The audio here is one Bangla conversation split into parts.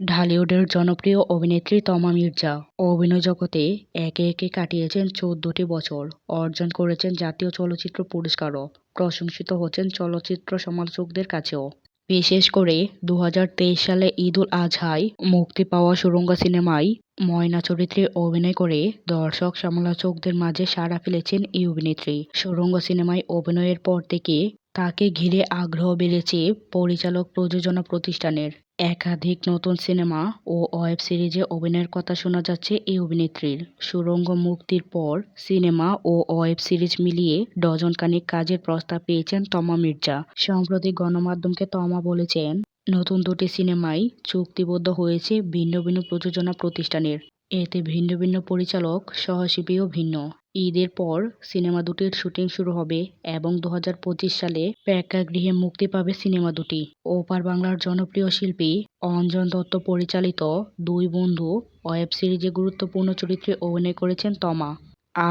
ঢালিউডের জনপ্রিয় অভিনেত্রী তমা মির্জা অভিনয় জগতে একে একে কাটিয়েছেন চোদ্দটি বছর। অর্জন করেছেন জাতীয় চলচ্চিত্র পুরস্কারও। প্রশংসিত হচ্ছেন চলচ্চিত্র সমালোচকদের কাছেও। বিশেষ করে দু হাজার তেইশ সালে ঈদুল আজহায় মুক্তি পাওয়া সুরঙ্গ সিনেমায় ময়না চরিত্রে অভিনয় করে দর্শক সমালোচকদের মাঝে সাড়া ফেলেছেন এই অভিনেত্রী। সুরঙ্গ সিনেমায় অভিনয়ের পর থেকে তাকে ঘিরে আগ্রহ বেড়েছে পরিচালক প্রযোজনা প্রতিষ্ঠানের। একাধিক নতুন সিনেমা ও ওয়েব সিরিজে অভিনয়ের কথা শোনা যাচ্ছে এই অভিনেত্রীর। সুরঙ্গ মুক্তির পর সিনেমা ও ওয়েব সিরিজ মিলিয়ে ডজন খানেক কাজের প্রস্তাব পেয়েছেন তমা মির্জা। সম্প্রতি গণমাধ্যমকে তমা বলেছেন, নতুন দুটি সিনেমায় চুক্তিবদ্ধ হয়েছে ভিন্ন ভিন্ন প্রযোজনা প্রতিষ্ঠানের। এতে ভিন্ন ভিন্ন পরিচালক, সহশিল্পীও ভিন্ন। ঈদের পর সিনেমা দুটির শুটিং শুরু হবে এবং দু হাজার পঁচিশ সালে প্রেক্ষাগৃহে মুক্তি পাবে সিনেমা দুটি। ওপার বাংলার জনপ্রিয় শিল্পী অঞ্জন দত্ত পরিচালিত দুই বন্ধু ওয়েব সিরিজে গুরুত্বপূর্ণ চরিত্রে অভিনয় করেছেন তমা।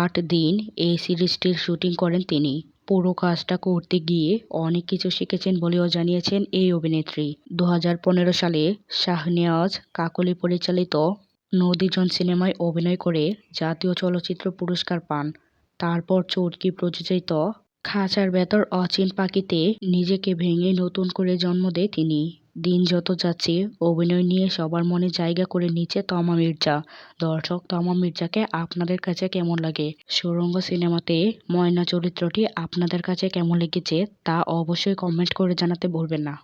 আট দিন এই সিরিজটির শুটিং করেন তিনি। পুরো কাজটা করতে গিয়ে অনেক কিছু শিখেছেন বলেও জানিয়েছেন এই অভিনেত্রী। দু হাজার পনেরো সালে শাহনেওয়াজ কাকলি পরিচালিত নদীজন সিনেমায় অভিনয় করে জাতীয় চলচ্চিত্র পুরস্কার পান। তারপর চরকি প্রযোজিত খাঁচার ভেতর অচিন পাখিতে নিজেকে ভেঙে নতুন করে জন্ম দেয় তিনি। দিন যত যাচ্ছে, অভিনয় নিয়ে সবার মনে জায়গা করে নিচ্ছে তমা মির্জা। দর্শক তমা মির্জাকে আপনাদের কাছে কেমন লাগে? সুরঙ্গ সিনেমাতে ময়না চরিত্রটি আপনাদের কাছে কেমন লেগেছে তা অবশ্যই কমেন্ট করে জানাতে ভুলবেন না।